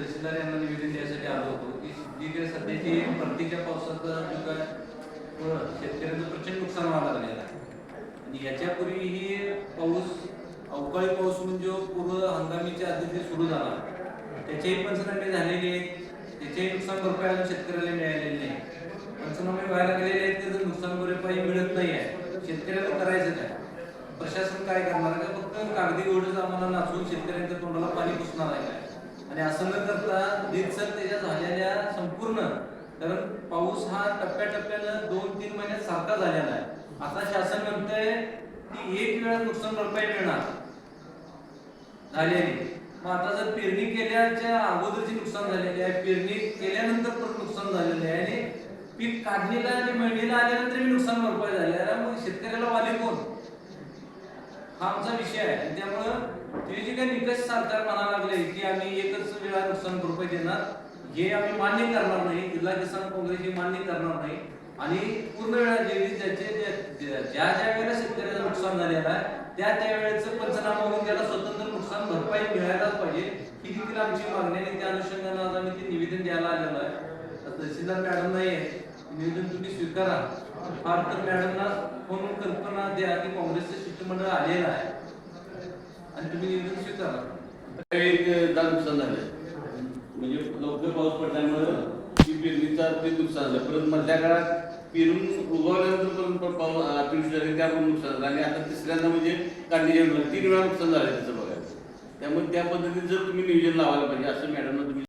तहसीलदार यांना निवेदन द्यायसाठी आलो होतो. की जी सध्याची परतीच्या पावसाचा काय शेतकऱ्यांचं प्रचंड नुकसान व्हायला लागलेलं आहे. आणि याच्यापूर्वीही पाऊस अवकाळी पाऊस म्हणजे जो पूर्व हंगामीच्या आधी जे सुरू झाला. त्याचेही पंचनामे झालेले आहेत. त्याचेही नुकसान भरपाई अजून शेतकऱ्याला मिळालेले नाही. पंचनामे व्हायला गेलेले आहेत त्याचं नुकसान भरपाई मिळत नाही आहे. शेतकऱ्याला करायचं काय? प्रशासन काय करणार का फक्त कागदी गोडच आम्हाला नाचून शेतकऱ्यांच्या तोंडाला पाणी पुसणार आहे. काय आणि असं न करता दिनसर त्याच्या झालेल्या संपूर्ण कारण पाऊस हा टप्प्याटप्प्यानं दोन तीन महिन्यात सारखा झालेला आहे. आता शासन म्हणतंय की एक वेळा नुकसान भरपाई मिळणार. झालेली. मग आता जर पेरणी केल्याच्या अगोदरची नुकसान झालेली आहे पेरणी केल्यानंतर पण नुकसान झालेलं आहे आणि पीक काढणीला आणि मळणीला आल्यानंतर मी नुकसान भरपाई झाली आहे. मग शेतकऱ्याला वाली कोण? हा आमचा विषय आहे. त्यामुळं ते जे काही निकष सरकार म्हणायला लागले की आम्ही एकच वेळा नुकसान भरपाई देणार. हे आम्ही मान्य करणार नाही. जिल्हा किसान काँग्रेस हे मान्य करणार नाही. आणि पूर्ण वेळा जे ज्याचे ज्या ज्या वेळेला शेतकऱ्याचं नुकसान झालेलं आहे त्या त्या वेळेचं पंचनामा होऊन त्याला स्वतंत्र नुकसान भरपाई मिळायलाच पाहिजे. ही देखील आमची मागणी आणि त्या अनुषंगाने आज आम्ही ते निवेदन द्यायला आलेलो आहे. तहसीलदार मॅडम नाही आहे निवेदन तुम्ही स्वीकारा. फार तर मॅडमना फोन कल्पना द्या की काँग्रेसचं शिष्टमंडळ आलेलं आहे. आणि तुम्ही निवडून स्वीकारा. एकदा नुकसान झालं म्हणजे लवकर पाऊस पडल्यामुळं ती पेरणीचा ते नुकसान झालं. परत मधल्या काळात पेरून उगवल्यानंतर पण पाऊस अतिवृष्टी झाली त्या पण नुकसान झालं. आणि आता तिसऱ्यांदा म्हणजे काढणी तीन वेळा नुकसान झालं त्याचं बघायचं. त्यामुळे त्या पद्धतीने जर तुम्ही नियोजन लावायला पाहिजे असं मॅडमना तुम्ही